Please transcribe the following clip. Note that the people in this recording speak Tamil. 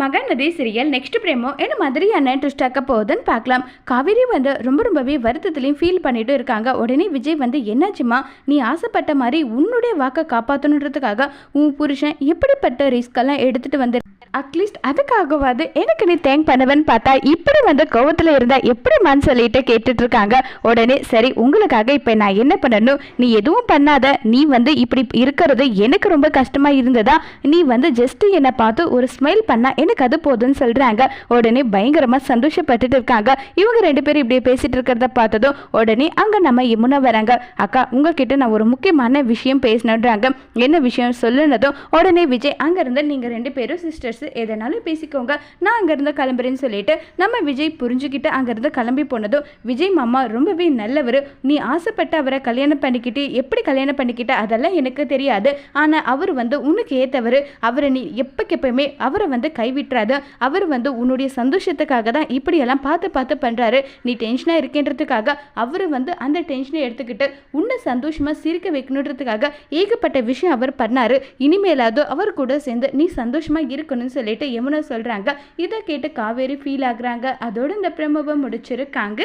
மகநதி சீரியல் நெக்ஸ்ட் பிரேமோ என்ன மாதிரியான ட்விஸ்ட் ஆக்க போகுதுன்னு பார்க்கலாம். காவேரி வந்து ரொம்ப ரொம்பவே வருத்தத்துலையும் ஃபீல் பண்ணிட்டு இருக்காங்க. உடனே விஜய் வந்து என்னாச்சுமா நீ ஆசைப்பட்ட மாதிரி உன்னுடைய வாக்கை காப்பாற்றணுன்றதுக்காக உன் புருஷன் எப்படிப்பட்ட ரிஸ்கெல்லாம் எடுத்துட்டு வந்து அட்லீஸ்ட் அதுக்காகவாது எனக்கு நீ தேங்க் பண்ணுவேன்னு பார்த்தா இப்படி வந்து கோவத்தில் இருந்தால் எப்படிமான்னு சொல்லிட்டு கேட்டுட்டு இருக்காங்க. உடனே சரி உங்களுக்காக இப்போ நான் என்ன பண்ணணும்? நீ எதுவும் பண்ணாத. நீ வந்து இப்படி இருக்கிறது எனக்கு ரொம்ப கஷ்டமாக இருந்ததா? நீ வந்து ஜஸ்ட் என்னை பார்த்து ஒரு ஸ்மைல் பண்ணால் எனக்கு அது போதும்னு சொல்கிறாங்க உடனே பயங்கரமாக சந்தோஷப்பட்டுட்டு இருக்காங்க. இவங்க ரெண்டு பேரும் இப்படியே பேசிட்டு இருக்கிறத பார்த்ததும் உடனே அங்கே நம்ம இமுனா வராங்க. அக்கா உங்ககிட்ட நான் ஒரு முக்கியமான விஷயம் பேசினேன்றாங்க என்ன விஷயம் சொல்லுனதும் உடனே விஜய் அங்கேருந்து நீங்கள் ரெண்டு பேரும் சிஸ்டர்ஸ் எதனாலும் பேசிக்கோங்க. நான் அங்கேருந்து கிளம்புறேன்னு சொல்லிட்டு நம்ம விஜய் புரிஞ்சுக்கிட்டு அங்கேருந்து கிளம்பி போனதும் விஜய் மாமா ரொம்பவே நல்லவர். நீ ஆசைப்பட்ட அவரை கல்யாணம் பண்ணிக்கிட்டு எப்படி கல்யாணம் பண்ணிக்கிட்ட அதெல்லாம் எனக்கு தெரியாது. ஆனால் அவர் வந்து உனக்கு ஏற்றவர் அவரை நீ எப்போக்கு அவரை வந்து கைவிட்டுறாத அவர் வந்து உன்னுடைய சந்தோஷத்துக்காக தான் இப்படியெல்லாம் பார்த்து பார்த்து பண்ணுறாரு நீ டென்ஷனாக இருக்கேன்றதுக்காக அவர் வந்து அந்த டென்ஷனை எடுத்துக்கிட்டு உன்னை சந்தோஷமாக சிரிக்க வைக்கணுன்றதுக்காக ஏகப்பட்ட விஷயம் அவர் பண்ணார். இனிமேலாவது அவர் கூட சேர்ந்து நீ சந்தோஷமாக இருக்கணும்னு சொல்லிட்டு யமுனா சொல்கிறாங்க இதை கேட்டு காவேரி ஃபீல் ஆகுறாங்க. அதோட இந்த பிரமவை முடிச்சிருக்காங்க.